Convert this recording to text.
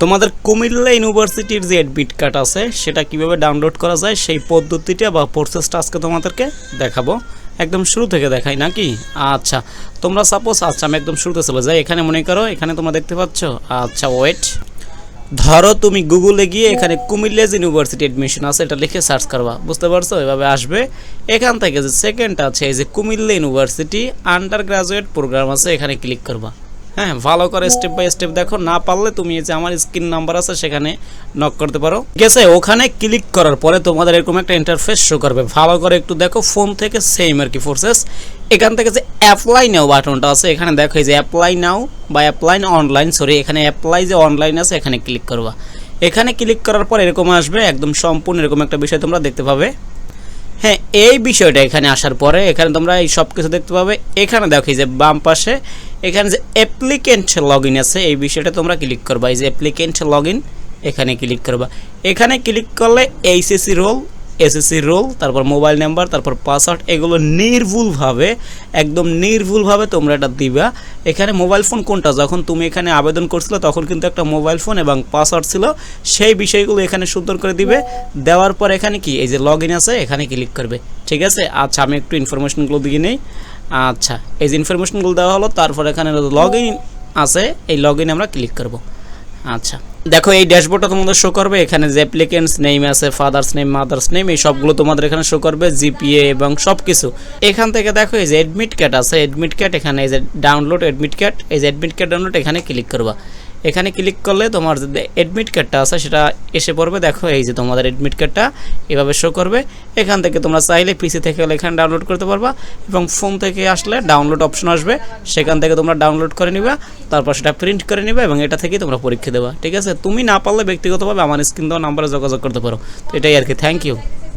তোমাদের কুমিল্লা ইউনিভার্সিটির যে অ্যাডমিট কার্ড আছে, সেটা কীভাবে ডাউনলোড করা যায়, সেই পদ্ধতিটা বা প্রসেসটা আজকে তোমাদেরকে দেখাবো। একদম শুরু থেকে দেখাই, নাকি? আচ্ছা তোমরা সাপোজ আচ্ছা আমি একদম শুরুতে চলে যাই। এখানে মনে করো, এখানে তোমরা দেখতে পাচ্ছ আচ্ছা ওয়েট ধরো তুমি গুগলে গিয়ে এখানে কুমিল্লাজ ইউনিভার্সিটি অ্যাডমিশন আছে, এটা লিখে সার্চ করবা। বুঝতে পারছ? এভাবে আসবে। এখান থেকে যে সেকেন্ড আছে, এই যে Comilla university undergraduate program আছে, এখানে ক্লিক করবা। হ্যাঁ ভালো করে স্টেপ বাই স্টেপ দেখো, না পারলে তুমি যে আমার স্ক্রিন নাম্বার আছে সেখানে নক করতে পারো। গেছে ওখানে ক্লিক করার পরে তোমাদের এরকম একটা ইন্টারফেস শো করবে। ভালো করে একটু দেখো ফোন থেকে সেম আর কি ফোর্সেস এখান থেকে যে অ্যাপ্লাই নাও বাটনটা আছে, এখানে দেখো এই যে অ্যাপ্লাই নাও বা অ্যাপ্লাই অনলাইন সরি এখানে অ্যাপ্লাই যে অনলাইন আছে, এখানে ক্লিক করবা। এখানে ক্লিক করার পর এরকম আসবে, একদম সম্পূর্ণ এরকম একটা বিষয় তোমরা দেখতে পাবে। হ্যাঁ এই বিষয়টা এখানে আসার পরে এখানে তোমরা এই সব কিছু দেখতে পাবে। এখানে দেখো এই যে বাম পাশে, এখানে যে অ্যাপ্লিকেন্ট লগ আছে, এই বিষয়টা তোমরা ক্লিক করবা। এই যে অ্যাপ্লিকেন্ট লগ এখানে ক্লিক করবা। এখানে ক্লিক করলে এইচএসি রোল এসএসসি রোল, তারপর মোবাইল নাম্বার, তারপর পাসওয়ার্ড, এগুলো নির্ভুলভাবে, একদম নির্ভুলভাবে তোমরা এটা দিবা। এখানে মোবাইল ফোন কোনটা? যখন তুমি এখানে আবেদন করছিলে, তখন কিন্তু একটা মোবাইল ফোন এবং পাসওয়ার্ড ছিল, সেই বিষয়গুলো এখানে সুন্দর করে দিবে। দেওয়ার পর এখানে কি? এই যে লগ আছে, এখানে ক্লিক করবে। ঠিক আছে? আচ্ছা আমি একটু ইনফরমেশনগুলো দিয়ে নেই। আচ্ছা এই যে ইনফরমেশনগুলো দেওয়া হলো, তারপর এখানে লগ আছে, এই লগ আমরা ক্লিক করব। আচ্ছা। দেখো, এই ড্যাশবোর্ডটা তোমাদের শো করবে। এখানে যে অ্যাপ্লিকেন্টস নেম আছে ফাদার্স নেম মাদার্স নেম এই সবগুলো তোমাদের এখানে শো করবে জিপিএ এবং সব কিছু এখান থেকে দেখো, এই যে অ্যাডমিট কার্ড আছে অ্যাডমিট কার্ড এখানে, এই যে ডাউনলোড অ্যাডমিট কার্ড এই যে অ্যাডমিট কার্ড ডাউনলোড এখানে ক্লিক করবা। এখানে ক্লিক করলে তোমার যে অ্যাডমিট কার্ডটা আছে, সেটা এসে পড়বে। দেখো, এই যে তোমাদের অ্যাডমিট কার্ডটা এভাবে শো করবে। এখান থেকে তোমরা চাইলে পিসি থেকে এখানে ডাউনলোড করতে পারবা এবং ফোন থেকে আসলে ডাউনলোড অপশন আসবে। সেখান থেকে তোমরা ডাউনলোড করে নিবা, তারপর সেটা প্রিন্ট করে নিবা এবং এটা থেকেই তোমরা পরীক্ষা দেবা, ঠিক আছে? তুমি না পারলে ব্যক্তিগতভাবে আমার স্ক্রিন দেওয়া নাম্বারে যোগাযোগ করতে পারো। তো এটাই আর কি থ্যাংক ইউ